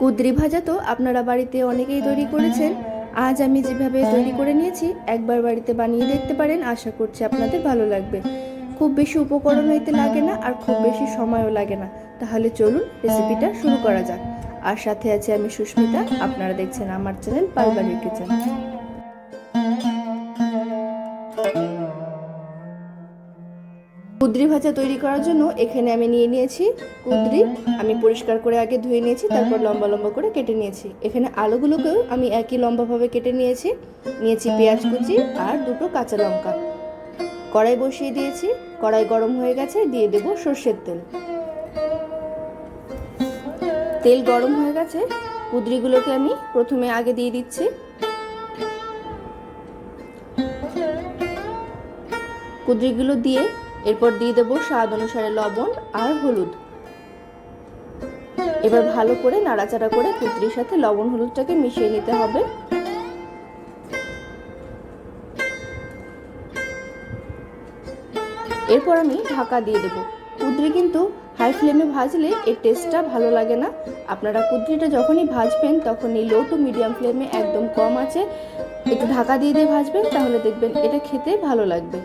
কুদরি ভাজা তো আপনারা বাড়িতে অনেকেই তৈরি করেছেন। আজ আমি যেভাবে তৈরি করে নিয়েছি, একবার বাড়িতে বানিয়ে দেখতে পারেন, আশা করছি আপনাদের ভালো লাগবে। খুব বেশি উপকরণ হইতে লাগে না আর খুব বেশি সময়ও লাগে না। তাহলে চলুন রেসিপিটা শুরু করা যাক। আর সাথে আছে আমি সুস্মিতা, আপনারা দেখছেন আমার চ্যানেল পারিবারিক কিচেন কুদরি ভাজা তৈরি করার জন্য এখানে আমি নিয়ে নিয়েছি কুদরি। আমি পরিষ্কার করে আগে ধুয়ে নিয়েছি, তারপর লম্বা লম্বা করে কেটে নিয়েছি। এখানে আলুগুলোকেও আমি একই লম্বাভাবে কেটে নিয়েছি। নিয়েছি পেঁয়াজ কুচি আর দুটো কাঁচা লঙ্কা। কড়াই বসিয়ে দিয়েছি, কড়াই গরম হয়ে গেছে, দিয়ে দেব সর্ষের তেল। তেল গরম হয়ে গেছে, কুদরিগুলোকে আমি প্রথমে আগে দিয়ে দিচ্ছি। কুদরিগুলো দিয়ে এরপর দিয়ে দেবো স্বাদ অনুসারে লবণ আর হলুদ। এবার ভালো করে নাড়াচাড়া করে কুদরির সাথে লবণ হলুদটাকে মিশিয়ে নিতে হবে। এরপর আমি ঢাকা দিয়ে দেবো। কুদরি কিন্তু হাই ফ্লেমে ভাজলে এর টেস্টটা ভালো লাগে না। আপনারা কুদরিটা যখনই ভাজবেন তখনই লো টু মিডিয়াম ফ্লেমে একদম কম আছে। একটু ঢাকা দিয়ে দিয়ে ভাজবেন, তাহলে দেখবেন এটা খেতে ভালো লাগবে।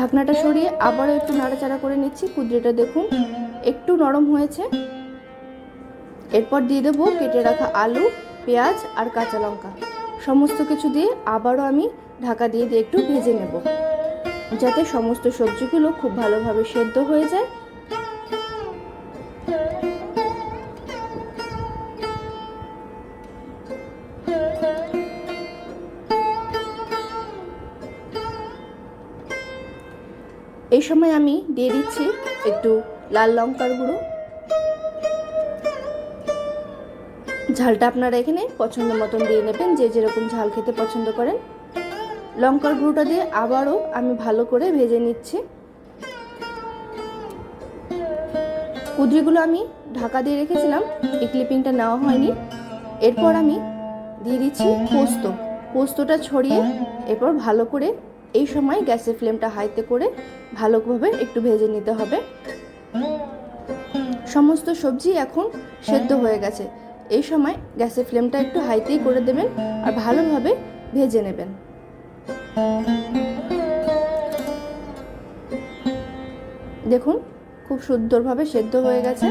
ঢাকনাটা সরিয়ে আবারও একটু নাড়াচাড়া করে নিচ্ছি। কুদরিটা দেখুন, একটু নরম হয়েছে। এরপর দিয়ে দেবো কেটে রাখা আলু, পেঁয়াজ আর কাঁচা লঙ্কা। সমস্ত কিছু দিয়ে আবারও আমি ঢাকা দিয়ে দিয়ে একটু ভেজে নেব। যাতে সমস্ত সবজিগুলো খুব ভালোভাবে সেদ্ধ হয়ে যায়। এই সময় আমি দিয়ে দিচ্ছি একটু লাল লঙ্কার গুঁড়ো। ঝালটা আপনারা এখানে পছন্দ মতন দিয়ে নেবেন, যে যেরকম ঝাল খেতে পছন্দ করেন। লঙ্কার গুঁড়োটা দিয়ে আবারও আমি ভালো করে ভেজে নিচ্ছি। কুদরিগুলো আমি ঢাকা দিয়ে রেখেছিলাম, এই ক্লিপিংটা নেওয়া হয়নি। এরপর আমি দিয়ে দিচ্ছি পোস্ত। পোস্তটা ছড়িয়ে এরপর ভালো করে এই সময় গ্যাসের ফ্লেমটা হাইতে করে ভালোভাবে একটু ভেজে নিতে হবে। সমস্ত সবজি এখন সেদ্ধ হয়ে গেছে। এই সময় গ্যাসের ফ্লেমটা একটু হাইতেই করে দেবেন আর ভালোভাবে ভেজে নেবেন। দেখুন খুব সুন্দরভাবে সেদ্ধ হয়ে গেছে।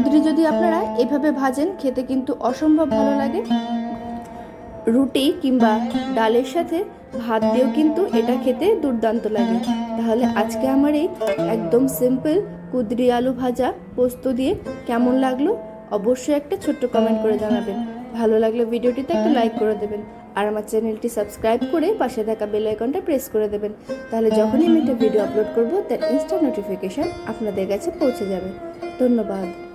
কুদরি যদি আপনারা এভাবে ভাজেন, খেতে কিন্তু অসম্ভব ভালো লাগে। রুটি কিংবা ডালের সাথে ভাত দিয়েও কিন্তু এটা খেতে দুর্দান্ত লাগে। তাহলে আজকে আমার এই একদম সিম্পল কুদরি আলু ভাজা পোস্ত দিয়ে কেমন লাগল, অবশ্যই একটা ছোট্ট কমেন্ট করে জানাবেন। ভালো লাগলে ভিডিওটিতে একটা লাইক করে দেবেন। আর আমার চ্যানেলটি সাবস্ক্রাইব করে পাশে থাকা বেল আইকনটা প্রেস করে দেবেন। তাহলে যখনই আমি একটা ভিডিও আপলোড করব, তার ইনস্টা নোটিফিকেশান আপনাদের কাছে পৌঁছে যাবে। ধন্যবাদ।